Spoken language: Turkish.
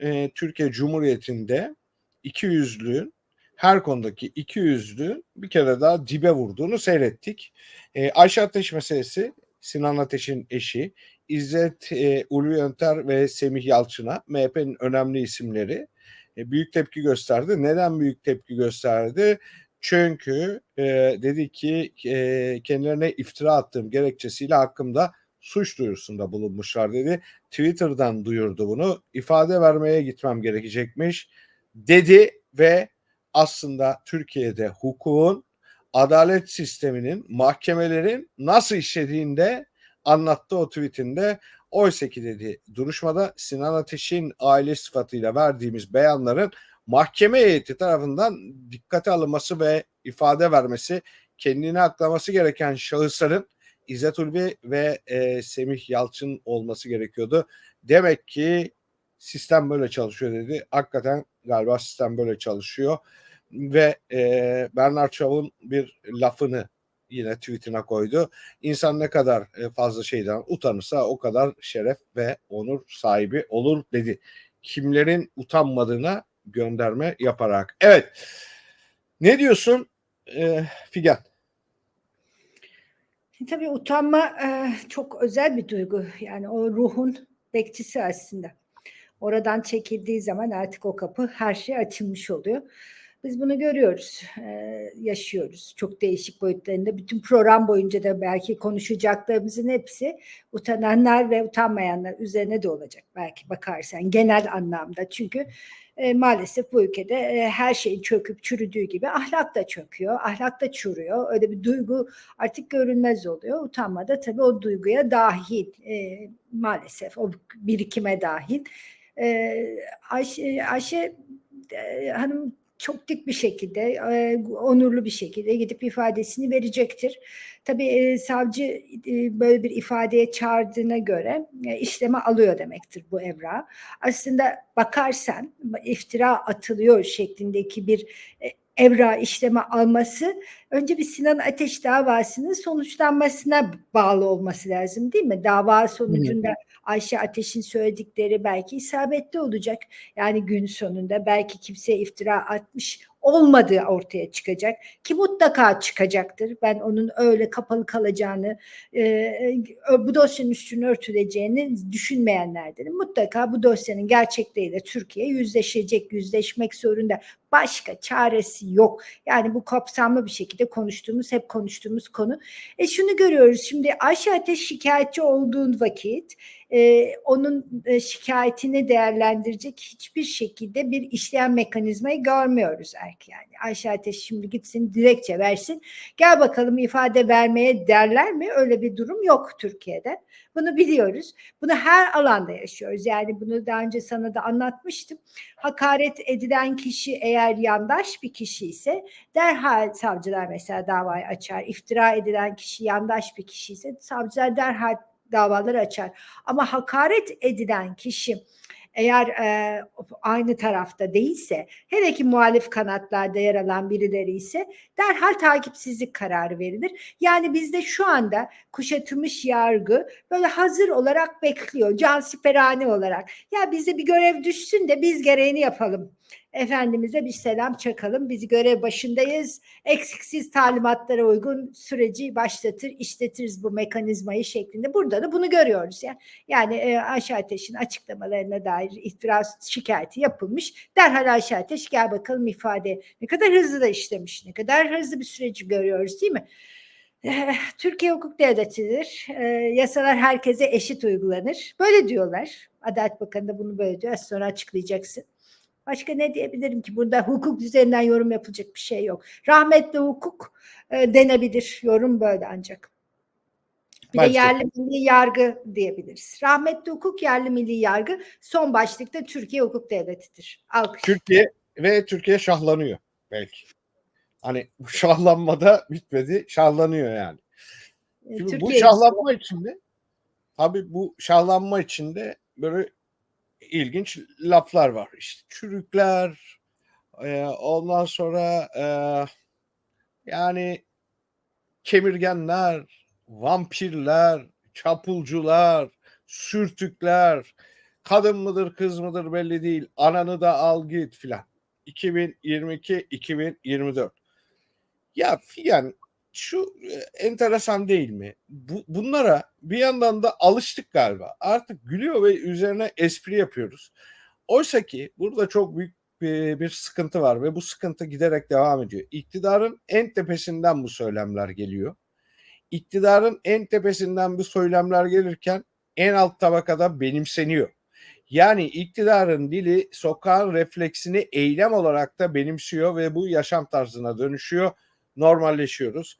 e, Türkiye Cumhuriyeti'nde iki yüzlüğün her konudaki iki yüzlüğün bir kere daha dibe vurduğunu seyrettik. E, Ayşe Ateş meselesi Sinan Ateş'in eşi İzzet e, Ulu Yönter ve Semih Yalçın'a MHP'nin önemli isimleri e, büyük tepki gösterdi. Neden büyük tepki gösterdi? Çünkü e, dedi ki e, kendilerine iftira attığım gerekçesiyle hakkımda suç duyurusunda bulunmuşlar dedi. Twitter'dan duyurdu bunu. İfade vermeye gitmem gerekecekmiş dedi ve aslında Türkiye'de hukukun, adalet sisteminin, mahkemelerin nasıl işlediğinde anlattı o tweetinde. Oysa ki dedi duruşmada Sinan Ateş'in aile sıfatıyla verdiğimiz beyanların mahkeme heyeti tarafından dikkate alınması ve ifade vermesi, kendini aklaması gereken şahısların İzzet Ulvi ve e, Semih Yalçın olması gerekiyordu. Demek ki sistem böyle çalışıyor dedi. Hakikaten galiba sistem böyle çalışıyor. Ve e, Bernard Shaw'un bir lafını yine tweetine koydu. İnsan ne kadar e, fazla şeyden utanırsa o kadar şeref ve onur sahibi olur dedi. Kimlerin utanmadığına gönderme yaparak. Evet. Ne diyorsun e, Figen? Tabii utanma e, çok özel bir duygu. Yani o ruhun bekçisi aslında. Oradan çekildiği zaman artık o kapı her şey açılmış oluyor. Biz bunu görüyoruz, e, yaşıyoruz çok değişik boyutlarında. Bütün program boyunca da belki konuşacaklarımızın hepsi utananlar ve utanmayanlar üzerine de olacak belki bakarsan genel anlamda. Çünkü e, maalesef bu ülkede e, her şeyin çöküp çürüdüğü gibi ahlak da çöküyor, ahlak da çürüyor. Öyle bir duygu artık görünmez oluyor. Utanma da tabii o duyguya dahil maalesef o birikime dahil. Ayşe, Ayşe Hanım çok dik bir şekilde, onurlu bir şekilde gidip ifadesini verecektir. Tabii savcı böyle bir ifadeye çağırdığına göre işleme alıyor demektir bu evra. Aslında bakarsan iftira atılıyor şeklindeki bir evra işleme alması önce bir Sinan Ateş davasının sonuçlanmasına bağlı olması lazım değil mi? Dava sonucunda Ayşe Ateş'in söyledikleri belki isabetli olacak. Yani gün sonunda belki kimseye iftira atmış olmadığı ortaya çıkacak ki mutlaka çıkacaktır. Ben onun öyle kapalı kalacağını, e, bu dosyanın üstünü örtüleceğini düşünmeyenlerdenim. Mutlaka bu dosyanın gerçekleriyle Türkiye yüzleşecek, yüzleşmek zorunda. Başka çaresi yok. Yani bu kapsamlı bir şekilde konuştuğumuz, hep konuştuğumuz konu. E şunu görüyoruz şimdi Ayşe Ateş şikayetçi olduğun vakit e, onun e, şikayetini değerlendirecek hiçbir şekilde bir işleyen mekanizmayı görmüyoruz erken yani. Ayşe Ateş şimdi gitsin dilekçe versin. Gel bakalım ifade vermeye derler mi? Öyle bir durum yok Türkiye'de. Bunu biliyoruz. Bunu her alanda yaşıyoruz. Yani bunu daha önce sana da anlatmıştım. Hakaret edilen kişi eğer yandaş bir kişi ise derhal savcılar mesela davayı açar. İftira edilen kişi yandaş bir kişi ise savcılar derhal davaları açar. Ama hakaret edilen kişi eğer e, aynı tarafta değilse, hele ki muhalif kanatlarda yer alan birileri ise derhal takipsizlik kararı verilir. Yani bizde şu anda kuşatılmış yargı böyle hazır olarak bekliyor, cansiperane olarak. Ya bize bir görev düşsün de biz gereğini yapalım. Efendimiz'e bir selam çakalım. Biz görev başındayız. Eksiksiz talimatlara uygun süreci başlatır, işletiriz bu mekanizmayı şeklinde. Burada da bunu görüyoruz. Yani, yani e, Ayşe Ateş'in açıklamalarına dair itiraz şikayeti yapılmış. Derhal Ayşe Ateş gel bakalım ifade. Ne kadar hızlı da işlemiş, ne kadar hızlı bir süreci görüyoruz değil mi? Türkiye hukuk devletidir. E, yasalar herkese eşit uygulanır. Böyle diyorlar. Adalet Bakanı da bunu böyle diyor. Az sonra açıklayacaksın. Başka ne diyebilirim ki? Burada hukuk üzerinden yorum yapılacak bir şey yok. Rahmetli hukuk e, denebilir. Yorum böyle ancak. Bir Başka. de yerli milli yargı diyebiliriz. Rahmetli hukuk, yerli milli yargı son başlıkta Türkiye hukuk devletidir. Alkış. Türkiye ve Türkiye şahlanıyor belki. Hani bu şahlanmada bitmedi, şahlanıyor yani. Şimdi Türkiye bu şahlanma içinde tabii bu şahlanma içinde böyle ilginç laflar var. İşte çürükler, e, ondan sonra e, yani kemirgenler, vampirler, çapulcular, sürtükler, kadın mıdır kız mıdır belli değil. Ananı da al git filan. 2022-2024. Ya Figen şu e, enteresan değil mi? Bu, bunlara bir yandan da alıştık galiba. Artık gülüyor ve üzerine espri yapıyoruz. Oysa ki burada çok büyük bir, bir sıkıntı var ve bu sıkıntı giderek devam ediyor. İktidarın en tepesinden bu söylemler geliyor. İktidarın en tepesinden bu söylemler gelirken en alt tabakada benimseniyor. Yani iktidarın dili sokağın refleksini eylem olarak da benimsiyor ve bu yaşam tarzına dönüşüyor. Normalleşiyoruz.